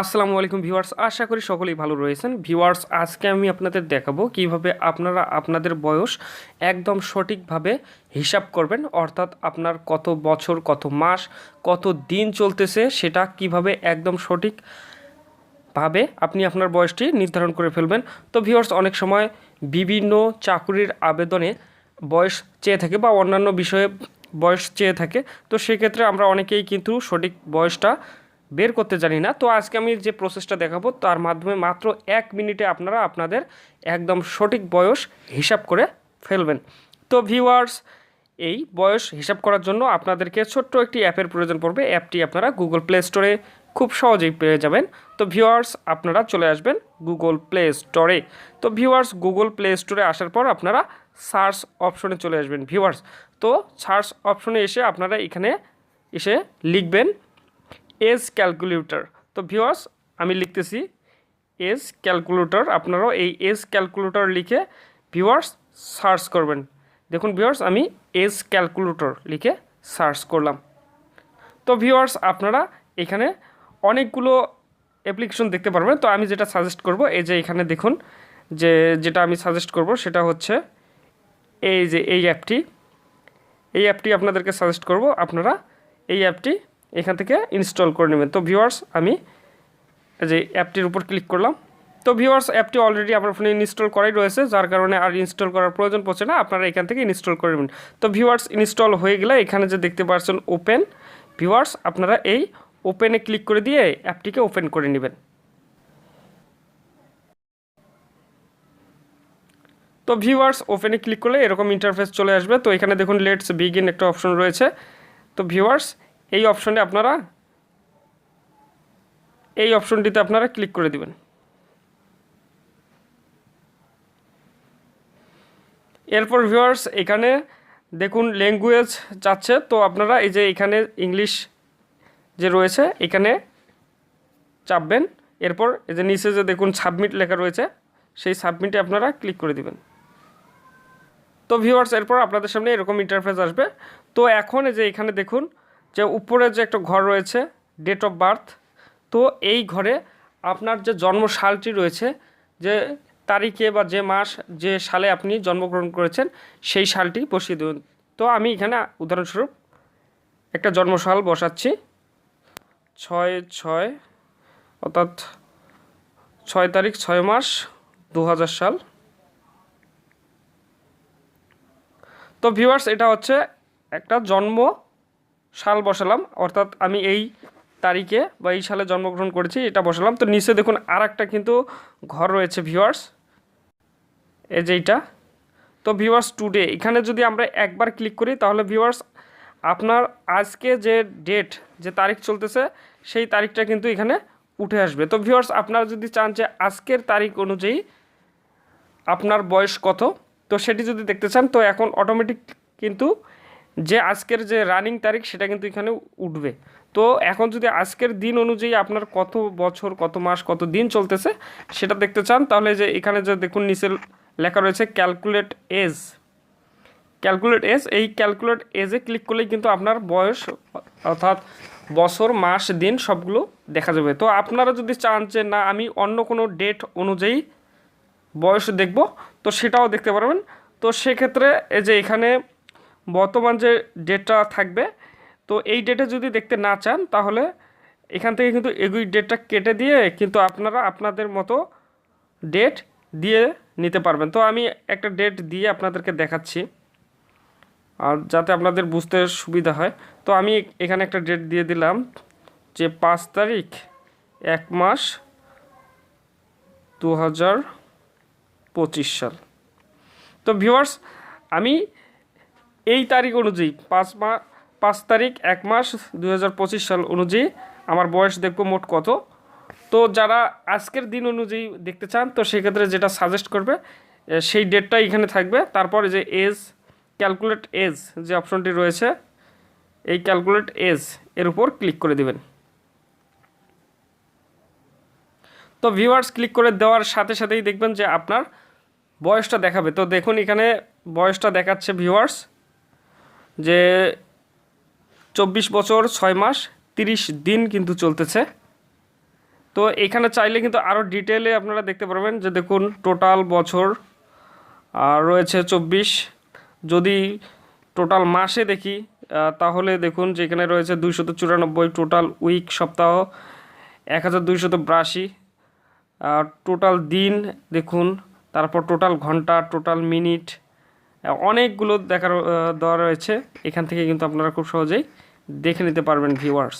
আসসালামু আলাইকুম ভিউয়ার্স, আশা করি সকলেই ভালো রয়েছেন। ভিউয়ার্স, আজকে আমি আপনাদের দেখাবো কীভাবে আপনারা আপনাদের বয়স একদম সঠিকভাবে হিসাব করবেন, অর্থাৎ আপনার কত বছর, কত মাস, কত দিন চলতেছে, সেটা কীভাবে একদম সঠিক ভাবে আপনি আপনার বয়সটি নির্ধারণ করে ফেলবেন। তো ভিউয়ার্স, অনেক সময় বিভিন্ন চাকুরির আবেদনে বয়স চেয়ে থাকে বা অন্যান্য বিষয়ে বয়স চেয়ে থাকে, তো সেক্ষেত্রে আমরা অনেকেই কিন্তু সঠিক বয়সটা বের করতে জানি না। তো আজকে আমি যে প্রসেসটা দেখাবো, তার মাধ্যমে মাত্র এক মিনিটে আপনারা আপনাদের একদম সঠিক বয়স হিসাব করে ফেলবেন। তো ভিউয়ার্স এই বয়স হিসাব করার জন্য আপনাদেরকে ছোট্ট একটি অ্যাপের প্রয়োজন পড়বে। অ্যাপটি আপনারা গুগল প্লে স্টোরে খুব সহজেই পেয়ে যাবেন। তো ভিউয়ার্স আপনারা চলে আসবেন গুগল প্লে স্টোরে তো ভিউয়ার্স গুগল প্লে স্টোরে আসার পর আপনারা সার্চ অপশনে চলে আসবেন। ভিউয়ার্স তো সার্চ অপশনে এসে আপনারা এখানে এসে লিখবেন এজ ক্যালকুলেটর। তো ভিউয়ার্স, আমি লিখতেছি এজ ক্যালকুলেটর। আপনারাও এই এজ ক্যালকুলেটর লিখে ভিউয়ার্স সার্চ করবেন। দেখুন ভিউয়ার্স, আমি এজ ক্যালকুলেটর লিখে সার্চ করলাম। তো ভিউয়ার্স, আপনারা এখানে অনেকগুলো অ্যাপ্লিকেশন দেখতে পারবেন। তো আমি যেটা সাজেস্ট করব, এই যে এখানে দেখুন যে যেটা আমি সাজেস্ট করব, সেটা হচ্ছে এই যে এই অ্যাপটি। এই অ্যাপটি আপনাদেরকে সাজেস্ট করব, আপনারা এই অ্যাপটি এখান থেকে ইনস্টল করে নেবেন। তো ভিউয়ার্স আমি যে অ্যাপটির উপর ক্লিক করলাম। তো ভিউয়ার্স অ্যাপটি অলরেডি আমার ফোনে ইনস্টল করাই রয়েছে, যার কারণে আর ইনস্টল করার প্রয়োজন পড়ছে না, আপনারা এখান থেকে ইনস্টল করে নেবেন। তো ভিউয়ার্স ইনস্টল হয়ে গেলে এখানে যে দেখতে পাচ্ছেন ওপেন ভিউয়ার্স আপনারা এই ওপেনে ক্লিক করে দিয়ে অ্যাপটিকে ওপেন করে নেবেন। তো ভিউয়ার্স ওপেনে ক্লিক করলে এরকম ইন্টারফেস চলে আসবে। তো এখানে দেখুন লেটস বিগিন একটা অপশন রয়েছে। তো ভিউয়ার্স এই অপশনে আপনারা, এই অপশনটিতে আপনারা ক্লিক করে দিবেন। এরপর ভিউয়ার্স এখানে দেখুন ল্যাঙ্গুয়েজ চাচ্ছে তো আপনারা এই যে এখানে ইংলিশ যে রয়েছে, এখানে চাপবেন। এরপর এই যে নিচে যে দেখুন সাবমিট লেখা রয়েছে, সেই সাবমিটে আপনারা ক্লিক করে দিবেন। তো ভিউয়ার্স এরপর আপনাদের সামনে এরকম ইন্টারফেস আসবে। তো এখন এই যে এখানে দেখুন যে উপরে যে একটা ঘর রয়েছে ডেট অফ বার্থ তো এই ঘরে আপনার যে জন্ম সালটি রয়েছে, যে তারিখে বা যে মাস, যে সালে আপনি জন্মগ্রহণ করেছেন, সেই সালটি বসিয়ে দেবেন তো আমি এখানে উদাহরণস্বরূপ একটা জন্মসাল বসাচ্ছি। ছয় ছয়, অর্থাৎ ছয় তারিখ, ছয় মাস দু হাজার সাল। তো ভিউয়ার্স এটা হচ্ছে একটা জন্ম সাল বসালাম, অর্থাৎ আমি এই তারিখে বা এই সালে জন্মগ্রহণ করেছি, এটা বসালাম। তো নিচে দেখুন আর একটা কিন্তু ঘর রয়েছে ভিউয়ার্স এই যে এইটা। তো ভিউয়ার্স টুডে এখানে যদি আমরা একবার ক্লিক করি, তাহলে ভিউয়ার্স আপনার আজকে যে ডেট যে তারিখ চলতেছে, সেই তারিখটা কিন্তু এখানে উঠে আসবে। তো ভিউয়ার্স আপনারা যদি চান যে আজকের তারিখ অনুযায়ী আপনার বয়স কত, তো সেটি যদি দেখতে চান, তো এখন অটোমেটিক কিন্তু যে আজকের যে রানিং তারিখ সেটা কিন্তু এখানে উঠবে। তো এখন যদি আজকের দিন অনুযায়ী আপনার কত বছর, কত মাস, কত দিন চলতেছে সেটা দেখতে চান, তাহলে যে এখানে যে দেখুন নিচে লেখা রয়েছে ক্যালকুলেট এজ ক্যালকুলেট এজ এই ক্যালকুলেট এজে ক্লিক করলেই কিন্তু আপনার বয়স, অর্থাৎ বছর, মাস, দিন সবগুলো দেখা যাবে। তো আপনারা যদি চান যে না, আমি অন্য কোনো ডেট অনুযায়ী বয়স দেখব, তো সেটাও দেখতে পারবেন। তো সেক্ষেত্রে এই যে এখানে বর্তমান যে ডেটটা থাকবে, তো এই ডেটে যদি দেখতে না চান, তাহলে এখান থেকে কিন্তু এগুই ডেটটা কেটে দিয়ে কিন্তু আপনারা আপনাদের মতো ডেট দিয়ে নিতে পারবেন। তো আমি একটা ডেট দিয়ে আপনাদেরকে দেখাচ্ছি, আর যাতে আপনাদের বুঝতে সুবিধা হয়। তো আমি এখানে একটা ডেট দিয়ে দিলাম যে পাঁচ তারিখ, এক মাস দু হাজার পঁচিশ সাল। তো ভিউয়ার্স আমি এই তারিখ অনুযায়ী, পাঁচ মা, পাঁচ তারিখ এক মাস দু হাজার পঁচিশ সাল অনুযায়ী আমার বয়স দেখব মোট কত। তো যারা আজকের দিন অনুযায়ী দেখতে চান, তো সেক্ষেত্রে যেটা সাজেস্ট করবে সেই ডেটটা এখানে থাকবে। তারপরে যে এজ ক্যালকুলেট এজ যে অপশনটি রয়েছে, এই ক্যালকুলেট এজ এর উপর ক্লিক করে দিবেন। তো ভিউয়ার্স ক্লিক করে দেওয়ার সাথে সাথেই দেখবেন যে আপনার বয়সটা দেখাবে। তো দেখুন এখানে বয়সটা দেখাচ্ছে ভিউয়ার্স যে চব্বিশ বছর, ছয় মাস, তিরিশ দিন কিন্তু চলতেছে। তো এখানে চাইলে কিন্তু আরও ডিটেলে আপনারা দেখতে পারবেন যে দেখুন টোটাল বছর রয়েছে চব্বিশ। যদি টোটাল মাসে দেখি তাহলে দেখুন যে এখানে রয়েছে দুইশত চুরানব্বই টোটাল উইক সপ্তাহ, এক হাজার দুইশত বিরাশি। টোটাল দিন দেখুন, তারপর টোটাল ঘণ্টা টোটাল মিনিট অনেকগুলো দেখার দেওয়া রয়েছে। এখান থেকে কিন্তু আপনারা খুব সহজেই দেখে নিতে পারবেন ভিউয়ার্স